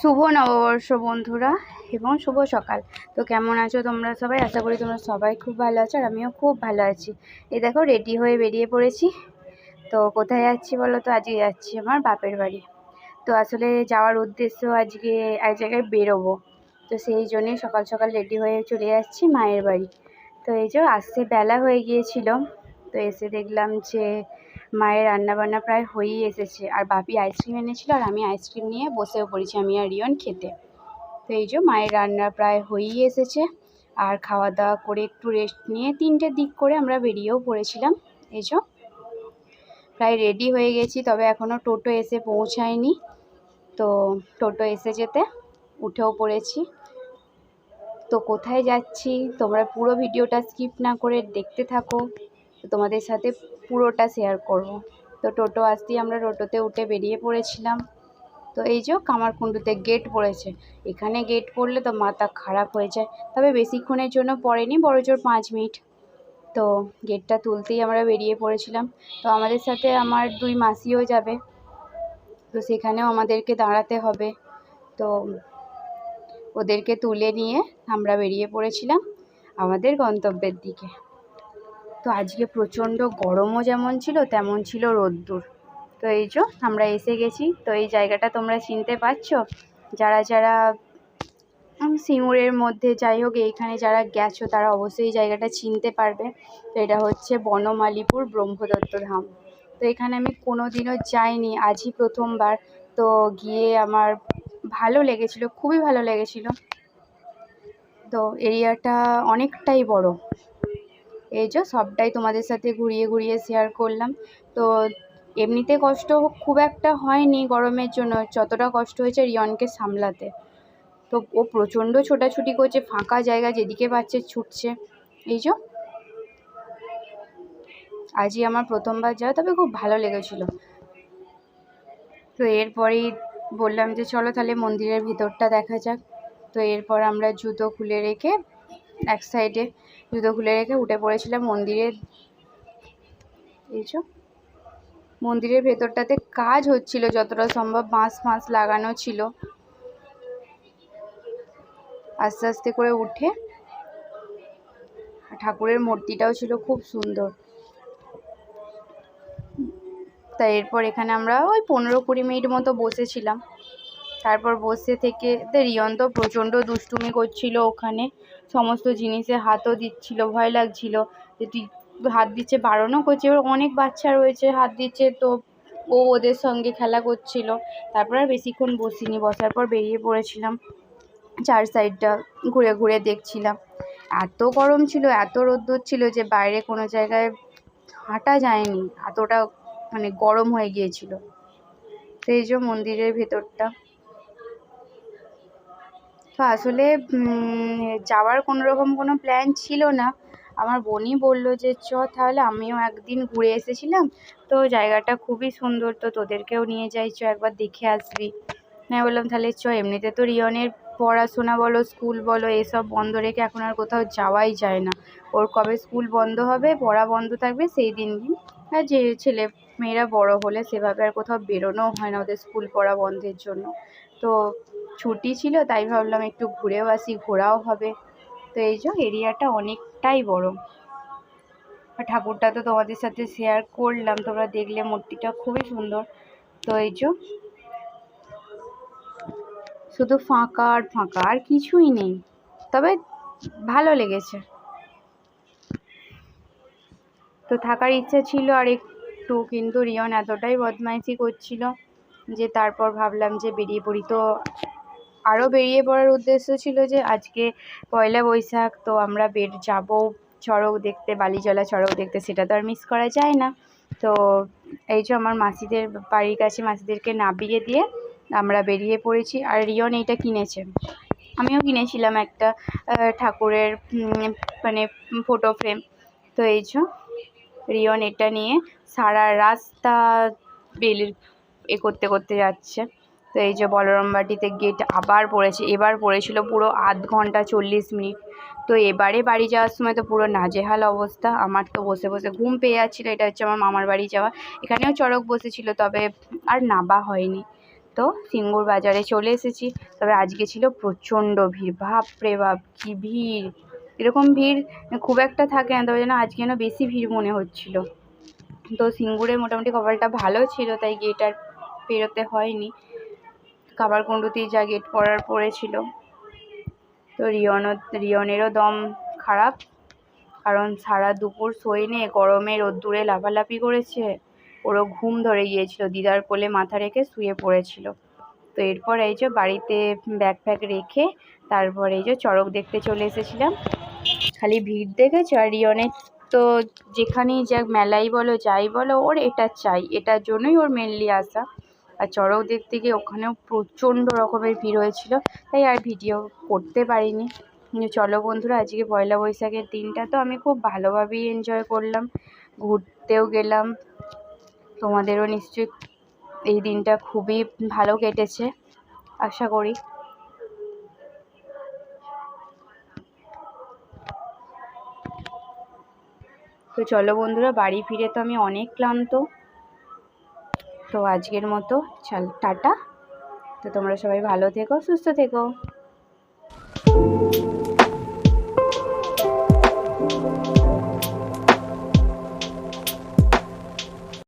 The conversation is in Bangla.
শুভ নববর্ষ বন্ধুরা এবং শুভ সকাল। তো কেমন আছো তোমরা সবাই? আশা করি তোমরা সবাই খুব ভালো আছো আর আমিও খুব ভালো আছি। এই দেখো রেডি হয়ে বেরিয়ে পড়েছি। তো কোথায় যাচ্ছি বলো তো? আজকে যাচ্ছি আমার বাপের বাড়ি। তো আসলে যাওয়ার উদ্দেশ্য আজকে এক জায়গায় বেরোবো। তো সেই জন্যই সকাল সকাল রেডি হয়ে চলে যাচ্ছি মায়ের বাড়ি। তো এই যে আসতে বেলা হয়ে গিয়েছিল। তো এসে দেখলাম যে মায়ের রান্নাবান্না প্রায় হয়েই এসেছে। আর বাপি আইসক্রিম এনেছিল আর আমি আইসক্রিম নিয়ে বসেও পড়েছি আমি আর রিয়ন খেতে। তো এই যে মায়ের রান্না প্রায় হয়েই এসেছে। আর খাওয়া দাওয়া করে একটু রেস্ট নিয়ে তিনটের দিক করে আমরা বেরিয়েও পড়েছিলাম। এই যে প্রায় রেডি হয়ে গেছি, তবে এখনও টোটো এসে পৌঁছায়নি। তো টোটো এসে যেতে উঠেও পড়েছি। তো কোথায় যাচ্ছি? তোমরা পুরো ভিডিওটা স্কিপ না করে দেখতে থাকো। তো তোমাদের সাথে পুরোটা শেয়ার করব। তো টোটো আসতেই আমরা টোটোতে উঠে বেরিয়ে পড়েছিলাম। তো এই যে কামারকুণ্ডুতে গেট পড়েছে। এখানে গেট পড়লে তো মাথা খারাপ হয়ে যায়। তবে বেশিক্ষণের জন্য পড়েনি, বড় জোর পাঁচ মিনিট। তো গেটটা তুলতেই আমরা বেরিয়ে পড়েছিলাম। তো আমাদের সাথে আমার দুই মাসিও যাবে। তো সেখানেও আমাদেরকে দাঁড়াতে হবে। তো ওদেরকে তুলে নিয়ে আমরা বেরিয়ে পড়েছিলাম আমাদের গন্তব্যের দিকে। তো আজকে প্রচণ্ড গরমও যেমন ছিল, তেমন ছিল রোদ্দুর। তো এই যে, আমরা এসে গেছি। তো এই জায়গাটা তোমরা চিনতে পারছ। যারা যারা সিঙ্গুরের মধ্যে, যাই হোক, এইখানে যারা গেছো, তারা অবশ্যই জায়গাটা চিনতে পারবে। তো এটা হচ্ছে বনমালীপুর ব্রহ্মদত্ত ধাম। তো এখানে আমি কোনো দিনও যাইনি, আজই প্রথমবার। তো গিয়ে আমার ভালো লেগেছিলো, খুবই ভালো লেগেছিলো। তো এরিয়াটা অনেকটাই বড়। এই যে সবটাই তোমাদের সাথে ঘুরিয়ে ঘুরিয়ে শেয়ার করলাম। তো এমনিতে কষ্ট খুব একটা হয়নি গরমের জন্য, যতটা কষ্ট হয়েছে রিয়নকে সামলাতে। তো ও প্রচণ্ড ছোটাছুটি করছে, ফাঁকা জায়গা যেদিকে পাচ্ছে ছুটছে। এই যে আজই আমার প্রথমবার যাওয়া, তবে খুব ভালো লেগেছিলো। তো এরপরেই বললাম যে, চলো তাহলে মন্দিরের ভিতরটা দেখা যাক। তো এরপর আমরা জুতো খুলে রেখে এক সাইডে জুতো খুলে রেখে উঠে পড়েছিলাম মন্দিরের এই যে মন্দিরের ভেতরটাতে কাজ হচ্ছিল, যতটা সম্ভব বাঁশ ফাঁস লাগানো ছিল। আস্তে আস্তে করে উঠে ঠাকুরের মূর্তিটাও ছিল খুব সুন্দর। তাই এরপর এখানে আমরা ওই পনেরো কুড়ি মিনিট মতো বসেছিলাম। তারপর বসে থেকে রিয়ন তো প্রচণ্ড দুষ্টুমি করছিল ওখানে। সমস্ত জিনিসে হাতও দিচ্ছিল, ভয় লাগছিল যে তুই হাত দিচ্ছে, বারণও করছে। এবার অনেক বাচ্চা রয়েছে, হাত দিচ্ছে, তো ও ওদের সঙ্গে খেলা করছিল। তারপর আর বেশিক্ষণ বসিনি, বসার পর বেরিয়ে পড়েছিলাম চার সাইডটা ঘুরে ঘুরে দেখছিলাম। এত গরম ছিল, এত রোদ্দুর ছিল যে বাইরে কোনো জায়গায় হাঁটা যায়নি। এতটা মানে গরম হয়ে গিয়েছিল। সেই যে মন্দিরের ভেতরটা। তো আসলে যাওয়ার কোনো রকম কোনো প্ল্যান ছিল না। আমার বোনই বলল যে, চ, তাহলে আমিও একদিন ঘুরে এসেছিলাম। তো জায়গাটা খুবই সুন্দর, তো তোদেরকেও নিয়ে যাই। চ, একবার দেখে আসবি। হ্যাঁ বললাম, তাহলে চ, এমনিতে তো রিয়নের পড়াশোনা বলো, স্কুল বলো, এসব বন্ধ রেখে এখন আর কোথাও যাওয়াই যায় না। ওর কবে স্কুল বন্ধ হবে, পড়া বন্ধ থাকবে, সেই দিন দিন। আর যে ছেলে মেয়েরা বড় হলে সেভাবে আর কোথাও বেরোনোও হয় না ওদের স্কুল পড়া বন্ধের জন্য। তো ছুটি ছিল, তাই ভাবলাম একটু ঘুরেও আসি, ঘোরাও হবে। তো এই যে এরিয়াটা অনেকটাই বড়। ঠাকুরটা তো তোমাদের সাথে শেয়ার করলাম, তোমরা দেখলে মূর্তিটা খুবই সুন্দর। তো এই যে শুধু ফাঁকা আর ফাঁকা, আর কিছুই নেই। তবে ভালো লেগেছে। তো থাকার ইচ্ছা ছিল আর একটু, কিন্তু রিয়ন এতটাই বদমাইশি করছিল যে তারপর ভাবলাম যে বেরিয়ে পড়ি। তো আরও বেরিয়ে পড়ার উদ্দেশ্য ছিল যে আজকে পয়লা বৈশাখ, তো আমরা বের যাব চড়ক দেখতে, বালিজলা চড়ক দেখতে, সেটা তো আর মিস করা যায় না। তো এই যে আমার মাসিদের বাড়ির কাছে, মাসিদেরকে নামিয়ে দিয়ে আমরা বেরিয়ে পড়েছি। আর রিয়ন এইটা কিনেছে। আমিও কিনেছিলাম একটা ঠাকুরের মানে ফটো ফ্রেম তো এই যে রিয়ন এটা নিয়ে সারা রাস্তা বেল এ করতে করতে যাচ্ছে। তো এই যে বলরামবাটিতে গেট আবার পড়েছে, এবার পড়েছিল পুরো আধ ঘণ্টা চল্লিশ মিনিট। তো এবারে বাড়ি যাওয়ার সময় তো পুরো নাজেহাল অবস্থা, আমার তো বসে বসে ঘুম পেয়ে যাচ্ছিল, এটা হচ্ছে আমার মামার বাড়ি যাওয়া। এখানেও চড়ক বসেছিল, তবে আর নাবা হয়নি। তো সিঙ্গুর বাজারে চলে এসেছি, তবে আজকে ছিল প্রচণ্ড ভিড়, বাপরে বাপ, কী ভিড়! এরকম ভিড় খুব একটা থাকে না, তবে যেন আজকে যেন বেশি ভিড় মনে হচ্ছিল। তো সিঙ্গুরে মোটামুটি কপালটা ভালো ছিল, তাই গেট আর পেরোতে হয়নি। কামারকুণ্ডুতেই যা গেট পড়ার পড়েছিল। তো রিয়নও, রিয়নেরও দম খারাপ, কারণ সারা দুপুর শোয়নি গরমে রোদ্দুরে লাফালাফি করেছে। ওরও ঘুম ধরে গিয়েছিল, দিদার কোলে মাথা রেখে শুয়ে পড়েছিল। তো এরপর এই যে বাড়িতে ব্যাগ ফ্যাগ রেখে তারপর এই যে চড়ক দেখতে চলে এসেছিলাম। খালি ভিড় দেখেছ আর রিয়নের তো যেখানেই যাক, মেলাই বলো, যাই বলো, ওর এটা চাই, এটার জন্যই ওর মেনলি আসা। আর চড়ক দেখতে গিয়ে ওখানেও প্রচণ্ড রকমের ভিড় হয়েছিল, তাই আর ভিডিও করতে পারিনি। চলো বন্ধুরা, আজকে পয়লা বৈশাখের দিনটা তো আমি খুব ভালোভাবেই এনজয় করলাম, ঘুরতেও গেলাম। তোমাদেরও নিশ্চয়ই এই দিনটা খুবই ভালো কেটেছে, আশা করি। তো চলো বন্ধুরা, বাড়ি ফিরে তো আমি অনেক ক্লান্ত। তো আজকের মতো চাল টাটা। তো তোমরা সবাই ভালো থেকো সুস্থ থেকো।